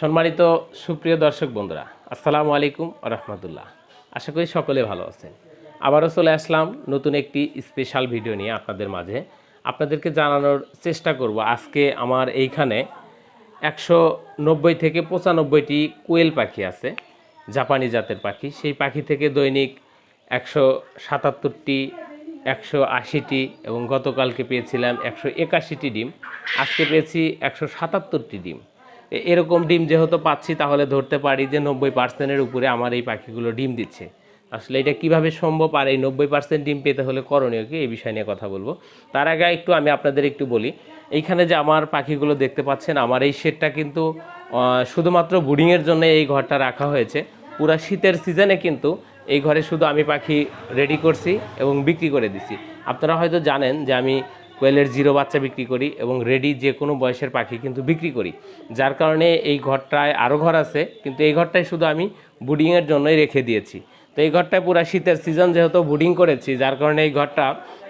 সম্মানিত সুপ্রিয় দর্শক বন্ধুরা, আসসালামু আলাইকুম রহমতুল্লাহ। আশা করি সকলে ভালো আছেন। আবারও চলে আসলাম নতুন একটি স্পেশাল ভিডিও নিয়ে আপনাদের মাঝে। আপনাদেরকে জানানোর চেষ্টা করব, আজকে আমার এইখানে একশো নব্বই থেকে পঁচানব্বইটি কোয়েল পাখি আছে, জাপানি জাতের পাখি। সেই পাখি থেকে দৈনিক একশো সাতাত্তরটি, একশো আশিটি এবং গতকালকে পেয়েছিলাম একশো একাশিটি ডিম। আজকে পেয়েছি একশো সাতাত্তরটি ডিম। এরকম ডিম যেহেতু পাচ্ছি, তাহলে ধরতে পারি যে নব্বই পার্সেন্টের উপরে আমার এই পাখিগুলো ডিম দিচ্ছে। আসলে এটা কীভাবে সম্ভব আর এই নব্বই পার্সেন্ট ডিম পেতে হলে করণীয় কি, এই বিষয় নিয়ে কথা বলব। তার আগে একটু আমি আপনাদের একটু বলি, এইখানে যে আমার পাখিগুলো দেখতে পাচ্ছেন, আমার এই শেডটা কিন্তু শুধুমাত্র বুডিংয়ের জন্য এই ঘরটা রাখা হয়েছে। পুরা শীতের সিজনে কিন্তু এই ঘরে শুধু আমি পাখি রেডি করছি এবং বিক্রি করে দিছি। আপনারা হয়তো জানেন যে আমি কোয়েলের জিরো বাচ্চা বিক্রি করি এবং রেডি যে কোনো বয়সের পাখি কিন্তু বিক্রি করি। যার কারণে এই ঘরটায় আরও ঘর আছে, কিন্তু এই ঘরটায় শুধু আমি বুডিংয়ের জন্যই রেখে দিয়েছি। তো এই ঘরটায় পুরো শীতের সিজন যেহেতু বুডিং করেছি, যার কারণে এই ঘরটা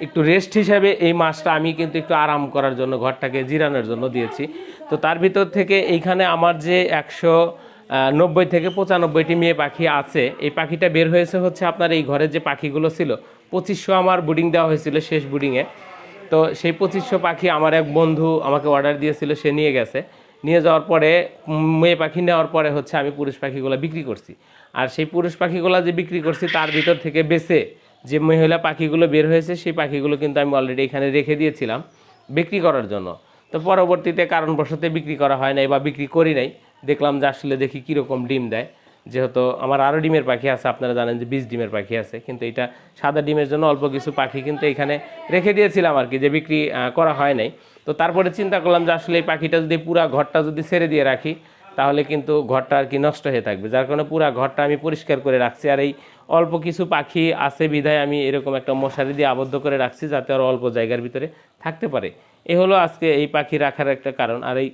একটু রেস্ট হিসাবে এই মাসটা আমি কিন্তু একটু আরাম করার জন্য ঘরটাকে জিরানোর জন্য দিয়েছি। তো তার ভিতর থেকে এইখানে আমার যে একশো নব্বই থেকে পঁচানব্বইটি মেয়ে পাখি আছে, এই পাখিটা বের হয়েছে হচ্ছে আপনার এই ঘরের যে পাখিগুলো ছিল, পঁচিশশো আমার বুডিং দেওয়া হয়েছিল শেষ বুডিংয়ে। তো সেই পঁচিশশো পাখি আমার এক বন্ধু আমাকে অর্ডার দিয়েছিল, সে নিয়ে গেছে। নিয়ে যাওয়ার পরে মেয়ে পাখি নেওয়ার পরে হচ্ছে আমি পুরুষ পাখিগুলো বিক্রি করছি। আর সেই পুরুষ পাখিগুলো যে বিক্রি করছি, তার ভিতর থেকে বেছে যে মহিলা পাখিগুলো বের হয়েছে, সেই পাখিগুলো কিন্তু আমি অলরেডি এখানে রেখে দিয়েছিলাম বিক্রি করার জন্য। তো পরবর্তীতে কারণবশত বিক্রি করা হয় নাই বা বিক্রি করি নাই। দেখলাম যে আসলে দেখি কীরকম ডিম দেয়। যেহেতু আমার আরও ডিমের পাখি আছে, আপনারা জানেন যে বিশ ডিমের পাখি আছে, কিন্তু এটা সাদা ডিমের জন্য অল্প কিছু পাখি কিন্তু এখানে রেখে দিয়েছিলাম আর কি, যে বিক্রি করা হয় নাই। তো তারপরে চিন্তা করলাম যে আসলে এই পাখিটা যদি পুরা ঘরটা যদি ছেড়ে দিয়ে রাখি, তাহলে কিন্তু ঘরটা আর কি নষ্ট হয়ে থাকবে। যার কারণে পুরা ঘরটা আমি পরিষ্কার করে রাখছি আর এই অল্প কিছু পাখি আছে বিধায় আমি এরকম একটা মশারি দিয়ে আবদ্ধ করে রাখছি যাতে আরও অল্প জায়গার ভিতরে থাকতে পারে। এ হলো আজকে এই পাখি রাখার একটা কারণ। আর এই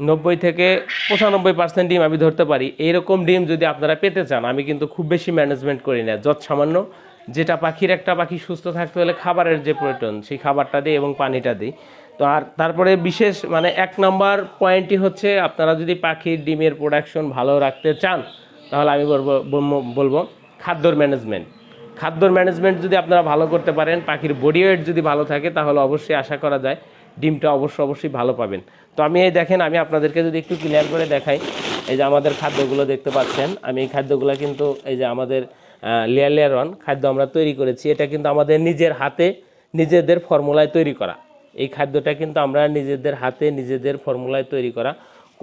নব্বই থেকে পঁচানব্বই পার্সেন্ট ডিম আমি ধরতে পারি। এইরকম ডিম যদি আপনারা পেতে চান, আমি কিন্তু খুব বেশি ম্যানেজমেন্ট করি না যত সামান্য যেটা পাখির একটা পাখি সুস্থ থাকতে হলে খাবারের যে প্রয়োজন, সেই খাবারটা দিই এবং পানিটা দিই। তো আর তারপরে বিশেষ মানে এক নম্বর পয়েন্টই হচ্ছে, আপনারা যদি পাখির ডিমের প্রোডাকশন ভালো রাখতে চান, তাহলে আমি বলব, বলবো- বলব খাদ্যর ম্যানেজমেন্ট খাদ্যর ম্যানেজমেন্ট যদি আপনারা ভালো করতে পারেন, পাখির বডি ওয়েট যদি ভালো থাকে, তাহলে অবশ্যই আশা করা যায়। ডিমটা অবশ্যই অবশ্যই ভালো পাবেন। তো আমি এই দেখেন, আমি আপনাদেরকে যদি একটু ক্লিয়ার করে দেখাই, এই যে আমাদের খাদ্যগুলো দেখতে পাচ্ছেন, আমি এই খাদ্যগুলো কিন্তু এই যে আমাদের লেয়ার লেয়ার ওয়ান খাদ্য আমরা তৈরি করেছি। এটা কিন্তু আমাদের নিজের হাতে, নিজেদের ফর্মুলায় তৈরি করা। এই খাদ্যটা কিন্তু আমরা নিজেদের হাতে, নিজেদের ফর্মুলায় তৈরি করা।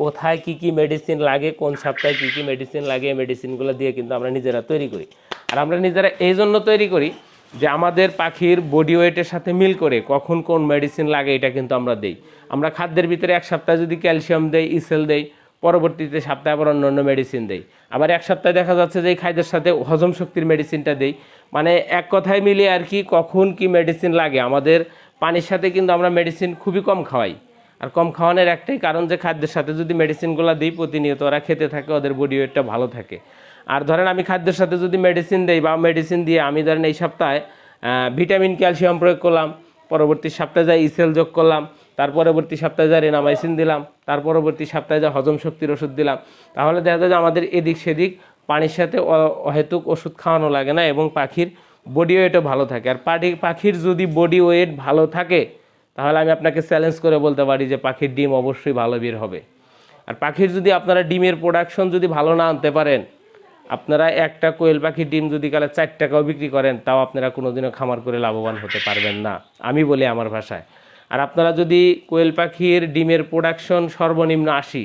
কোথায় কি কি মেডিসিন লাগে, কোন সপ্তাহে কি কি মেডিসিন লাগে মেডিসিনগুলো দিয়ে কিন্তু আমরা নিজেরা তৈরি করি। আর আমরা নিজেরা এই জন্য তৈরি করি যে আমাদের পাখির বডি ওয়েটের সাথে মিল করে কখন কোন মেডিসিন লাগে এটা কিন্তু আমরা দেই। আমরা খাদ্যের ভিতরে এক সপ্তাহে যদি ক্যালসিয়াম দেই ইসেল দেই, পরবর্তীতে সপ্তাহে আবার অন্য অন্য মেডিসিন দেই। আবার এক সপ্তাহে দেখা যাচ্ছে যে এই খাদ্যের সাথে হজম শক্তির মেডিসিনটা দেই। মানে এক কথায় মিলিয়ে আর কি কখন কি মেডিসিন লাগে। আমাদের পানির সাথে কিন্তু আমরা মেডিসিন খুবই কম খাওয়াই। আর কম খাওয়ানোর একটাই কারণ যে খাদ্যের সাথে যদি মেডিসিনগুলো দিই প্রতিনিয়ত, ওরা খেতে থাকে, ওদের বডি ওয়েটটা ভালো থাকে। আর ধরেন আমি খাদ্যের সাথে যদি মেডিসিন দেই বা মেডিসিন দিয়ে আমি ধরেন এই সপ্তাহে ভিটামিন ক্যালসিয়াম প্রয়োগ করলাম, পরবর্তী সপ্তাহে যা ইসেল যোগ করলাম, তার পরবর্তী সপ্তাহে যা রেনামাইসিন দিলাম, তার পরবর্তী সপ্তাহে যা হজম শক্তির ওষুধ দিলাম, তাহলে দেখা যায় যে আমাদের এদিক সেদিক পানির সাথে অহেতুক ওষুধ খাওয়ানো লাগে না এবং পাখির বডি ওয়েটও ভালো থাকে। আর পাখি পাখির যদি বডি ওয়েট ভালো থাকে, তাহলে আমি আপনাকে চ্যালেঞ্জ করে বলতে পারি যে পাখির ডিম অবশ্যই ভালো বের হবে। আর পাখির যদি আপনারা ডিমের প্রোডাকশন যদি ভালো না আনতে পারেন আপনারা একটা কোয়েল পাখির ডিম যদি কালে চার টাকাও বিক্রি করেন, তাও আপনারা কোনোদিনও খামার করে লাভবান হতে পারবেন না। আমি বলি আমার ভাষায়। আর আপনারা যদি কোয়েল পাখির ডিমের প্রোডাকশন সর্বনিম্ন আশি,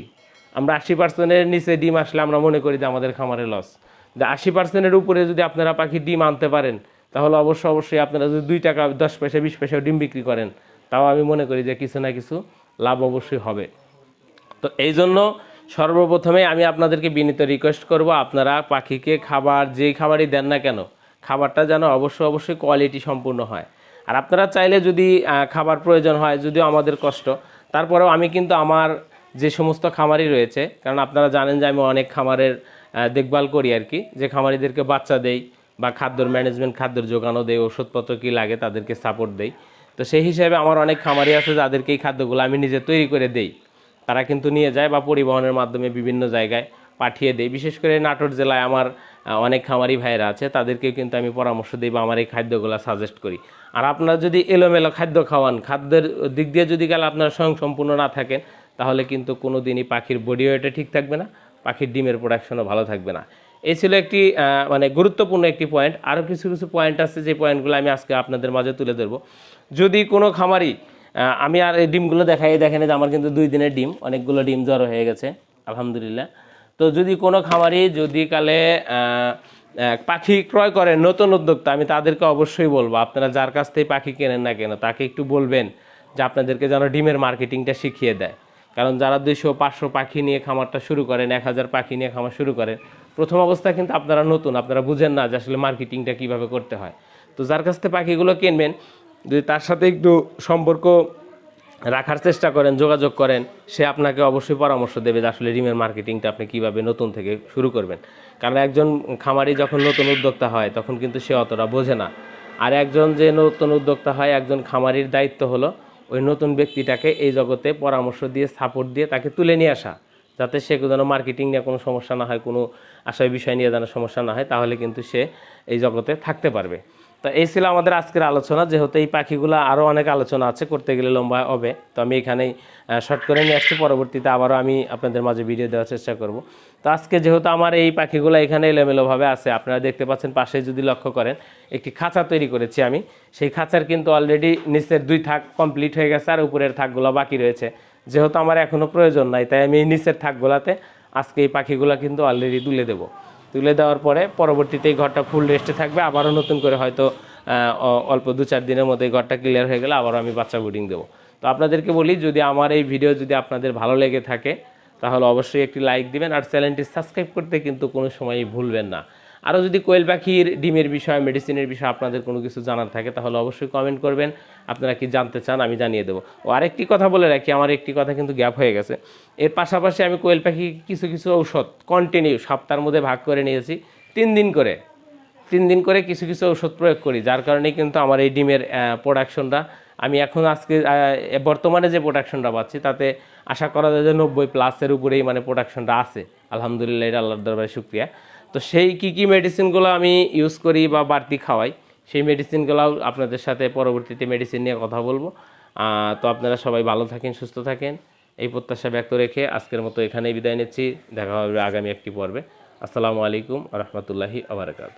আমরা আশি পার্সেন্টের নিচে ডিম আসলে আমরা মনে করি যে আমাদের খামারে লস যে আশি পার্সেন্টের উপরে যদি আপনারা পাখির ডিম আনতে পারেন, তাহলে অবশ্যই অবশ্যই আপনারা যদি দুই টাকা, দশ পয়সা, বিশ পয়সা ডিম বিক্রি করেন, তাও আমি মনে করি যে কিছু না কিছু লাভ অবশ্যই হবে। তো এই জন্য সর্বপ্রথমে আমি আপনাদেরকে বিনীত রিকোয়েস্ট করব, আপনারা পাখিকে খাবার, যেই খাবারই দেন না কেন, খাবারটা যেন অবশ্যই অবশ্যই কোয়ালিটি সম্পূর্ণ হয়। আর আপনারা চাইলে যদি খাবার প্রয়োজন হয়, যদিও আমাদের কষ্ট, তারপরেও আমি কিন্তু আমার যে সমস্ত খামারই রয়েছে, কারণ আপনারা জানেন যে আমি অনেক খামারের দেখভাল করি আর কি, যে খামারিদেরকে বাচ্চা দেই বা খাদ্যর ম্যানেজমেন্ট খাদ্যর যোগানো দেয় ওষুধপত্র কী লাগে তাদেরকে সাপোর্ট দেই। তো সেই হিসাবে আমার অনেক খামারি আছে যাদেরকে এই খাদ্যগুলো আমি নিজে তৈরি করে দেই। তারা কিন্তু নিয়ে যায় বা পরিবহনের মাধ্যমে বিভিন্ন জায়গায় পাঠিয়ে দেয়। বিশেষ করে নাটোর জেলায় আমার অনেক খামারি ভাইরা আছে, তাদেরকেও কিন্তু আমি পরামর্শ দিই বা আমার এই খাদ্যগুলো সাজেস্ট করি। আর আপনারা যদি এলোমেলো খাদ্য খাওয়ান, খাদ্যের দিক দিয়ে যদি গেলে আপনারা স্বয়ং সম্পূর্ণ না থাকেন, তাহলে কিন্তু কোনো দিনই পাখির বডি ওয়েটে ঠিক থাকবে না, পাখির ডিমের প্রোডাকশনও ভালো থাকবে না। এই ছিল একটি মানে গুরুত্বপূর্ণ একটি পয়েন্ট আরও কিছু কিছু পয়েন্ট আছে, যে পয়েন্টগুলো আমি আজকে আপনাদের মাঝে তুলে ধরবো। যদি কোনো খামারি আমি আর এই ডিমগুলো দেখাই, দেখেন যে আমার কিন্তু দুই দিনের ডিম, অনেকগুলো ডিম জড়ো হয়ে গেছে, আলহামদুলিল্লাহ। তো যদি কোনো খামারি যদি কালে পাখি ক্রয় করেন নতুন উদ্যোক্তা, আমি তাদেরকে অবশ্যই বলব, আপনারা যার কাছ থেকে পাখি কেনেন না কেন, তাকে একটু বলবেন যে আপনাদেরকে যেন ডিমের মার্কেটিংটা শিখিয়ে দেয়। কারণ যারা দুইশো, পাঁচশো পাখি নিয়ে খামারটা শুরু করেন, এক হাজার পাখি নিয়ে খামার শুরু করেন, প্রথম অবস্থা কিন্তু আপনারা নতুন, আপনারা বুঝেন না যে আসলে মার্কেটিংটা কীভাবে করতে হয়। তো যার কাছ থেকে পাখিগুলো কিনবেন যদি তার সাথে একটু সম্পর্ক রাখার চেষ্টা করেন, যোগাযোগ করেন, সে আপনাকে অবশ্যই পরামর্শ দেবে যে আসলে রিমের মার্কেটিংটা আপনি কীভাবে নতুন থেকে শুরু করবেন। কারণ একজন খামারি যখন নতুন উদ্যোক্তা হয়, তখন কিন্তু সে অতটা বোঝে না। আর একজন যে নতুন উদ্যোক্তা হয়, একজন খামারির দায়িত্ব হলো ওই নতুন ব্যক্তিটাকে এই জগতে পরামর্শ দিয়ে সাপোর্ট দিয়ে তাকে তুলে নিয়ে আসা। যাতে সে যেন মার্কেটিং নিয়ে কোনো সমস্যা না হয়, কোনো আশায় বিষয় নিয়ে যেন সমস্যা না হয়, তাহলে কিন্তু সে এই জগতে থাকতে পারবে। তো এই ছিল আমাদের আজকের আলোচনা। যেহেতু এই পাখিগুলো আরও অনেক আলোচনা আছে, করতে গেলে লম্বা হবে। তো আমি এখানেই শর্ট করে নিয়ে আসছি। পরবর্তীতে আবারও আমি আপনাদের মাঝে ভিডিও দেওয়ার চেষ্টা করব। তো আজকে যেহেতু আমার এই পাখিগুলো এখানে এলোমেলোভাবে আছে, আপনারা দেখতে পাচ্ছেন পাশে যদি লক্ষ্য করেন, একটি খাঁচা তৈরি করেছি আমি। সেই খাঁচার কিন্তু অলরেডি নিচের দুই থাক কমপ্লিট হয়ে গেছে, আর উপরের থাকগুলো বাকি রয়েছে। যেহেতু আমার এখনও প্রয়োজন নাই, তাই আমি এই নিচের থাকগুলাতে আজকে এই পাখিগুলো কিন্তু অলরেডি তুলে দেবো। তুলে দেওয়ার পরে পরবর্তীতে এই ঘরটা ফুল রেস্টে থাকবে। আবারও নতুন করে হয়তো অল্প দু চার দিনের মধ্যে এই ঘরটা ক্লিয়ার হয়ে গেলে আবারও আমি বাচ্চা বুডিং দেবো। তো আপনাদেরকে বলি, যদি আমার এই ভিডিও যদি আপনাদের ভালো লেগে থাকে, তাহলে অবশ্যই একটি লাইক দিবেন আর চ্যানেলটি সাবস্ক্রাইব করতে কিন্তু কোনো সময়ই ভুলবেন না। আরও যদি কোয়েল পাখির, ডিমের বিষয় মেডিসিনের বিষয় আপনাদের কোনো কিছু জানার থাকে, তাহলে অবশ্যই কমেন্ট করবেন। আপনারা কি জানতে চান, আমি জানিয়ে দেবো। ও আরেকটি কথা বলে রাখি, আমার একটি কথা কিন্তু গ্যাপ হয়ে গেছে। এর পাশাপাশি আমি কোয়েল পাখি কিছু কিছু ঔষধ কন্টিনিউ সপ্তাহের মধ্যে ভাগ করে নিয়েছি, তিন দিন করে। তিন দিন করে কিছু কিছু ঔষধ প্রয়োগ করি, যার কারণে কিন্তু আমার এই ডিমের প্রোডাকশনটা আমি এখন আজকে বর্তমানে যে প্রোডাকশনটা পাচ্ছি, তাতে আশা করা যায় যে নব্বই প্লাসের উপরেই মানে প্রোডাকশনটা আছে। আলহামদুলিল্লাহ, এটা আল্লাহর দরবারে শুক্রিয়া। তো সেই কী কী মেডিসিনগুলো আমি ইউজ করি বা বাড়তি খাওয়াই, সেই মেডিসিনগুলোও আপনাদের সাথে পরবর্তীতে মেডিসিন নিয়ে কথা বলব। তো আপনারা সবাই ভালো থাকেন, সুস্থ থাকেন। এই প্রত্যাশা ব্যক্ত রেখে আজকের মতো এখানেই বিদায় নিচ্ছি। দেখা হবে আগামী একটি পর্বে। আসসালামু আলাইকুম রহমতুল্লাহি আবরকাত